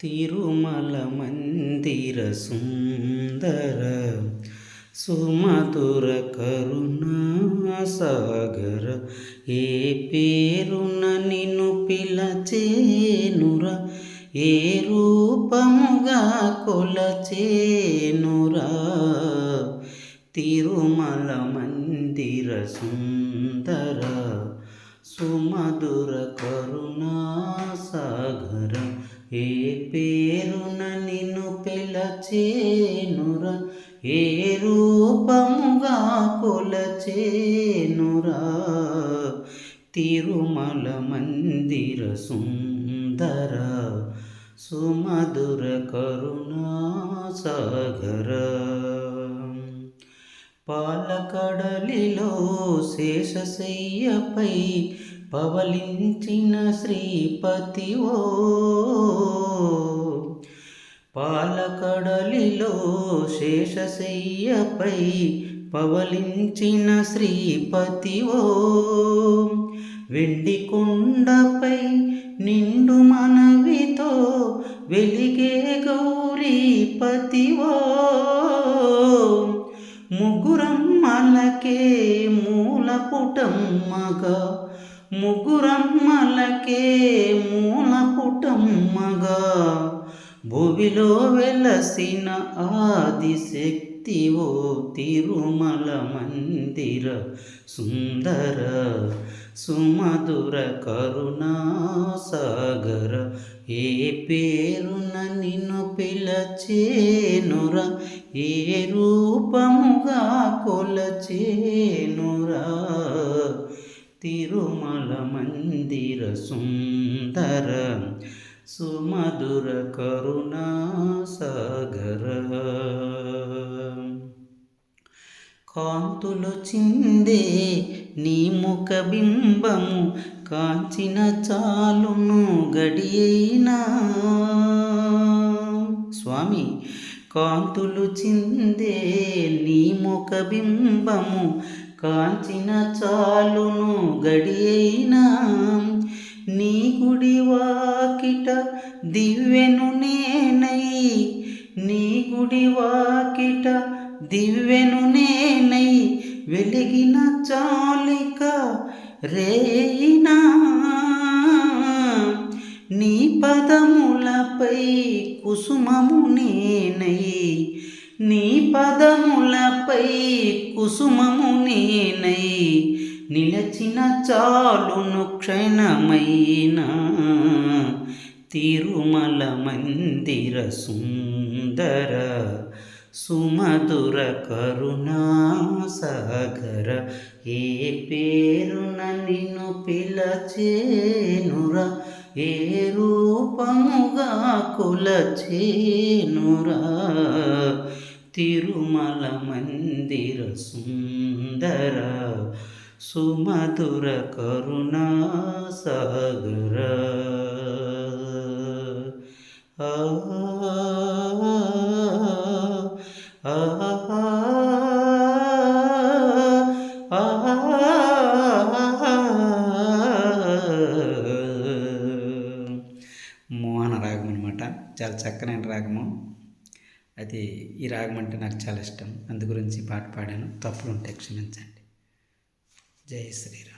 తిరుమల మందిర సుందర సుమధుర కరుణా సాగర ఏ పేరున నిన్ను పిలచేనురా? ఏ రూపముగా కొలచేనురా? తిరుమల మందిర సుందర సుమధుర కరుణా సాగర ఏ పేరున నిన్ను పిలచేనుర? ఏ రూపముగా కొలచేనురా? తిరుమల మందిర సుందర సుమధుర కరుణా సాగర. పాలకడలిలో శేషశయ్యపై పవలించిన శ్రీపతివో పాలకడలిలో శేషశయ్యపై పవలించిన శ్రీపతివో వెండి కొండపై నిండు మనవితో వెలిగే గౌరీపతివో ముగ్గురమ్మలకే మూల పుటమ్మగా ముగ్గురమ్మలకే మూల పుటమ్మగా. భువిలో వెలసిన ఆదిశక్తి ఓ తిరుమల మందిర సుందర సుమధుర కరుణా సాగర ఏ పేరున నిన్ను పిలచేనుర? ఏ రూపముగా కొలచేనురా తిరుమల మందిర సుందర సుమధుర కరుణాసాగర. కాంతులు చిందే నీ ముఖ బింబము కాంచిన చాలును గడియైనా. స్వామి కాంతులు చిందే నీ ముఖ బింబము కాంచిన చాలును గడియైనా నీ గుడి వాకిట దివ్వెను నేనై. నీ గుడి వాకిట దివ్వెను నేనై. వెలిగిన చాలిక రేయినా. నీ పదములపై కుసుమము నేనై. నీ పదములపై కుసుమము నేనై నిలచిన చాలును క్షణమైన. తిరుమల మందిర సుందర సుమధుర కరుణా సాగర ఏ పేరున నిన్ను పిలచేనురా? ఏ రూపముగా కులచేనురా? తిరుమల మందిర సుందర సుమధుర కరుణ సాగర ఆ మోహన రాగం అనమాట చాలా చక్కనైన రాగము అది ఈ రాగం అంటే నాకు చాలా ఇష్టం. అందు గురించి పాట పాడాను. తప్పులుంటే క్షమించండి. జై శ్రీరామ్.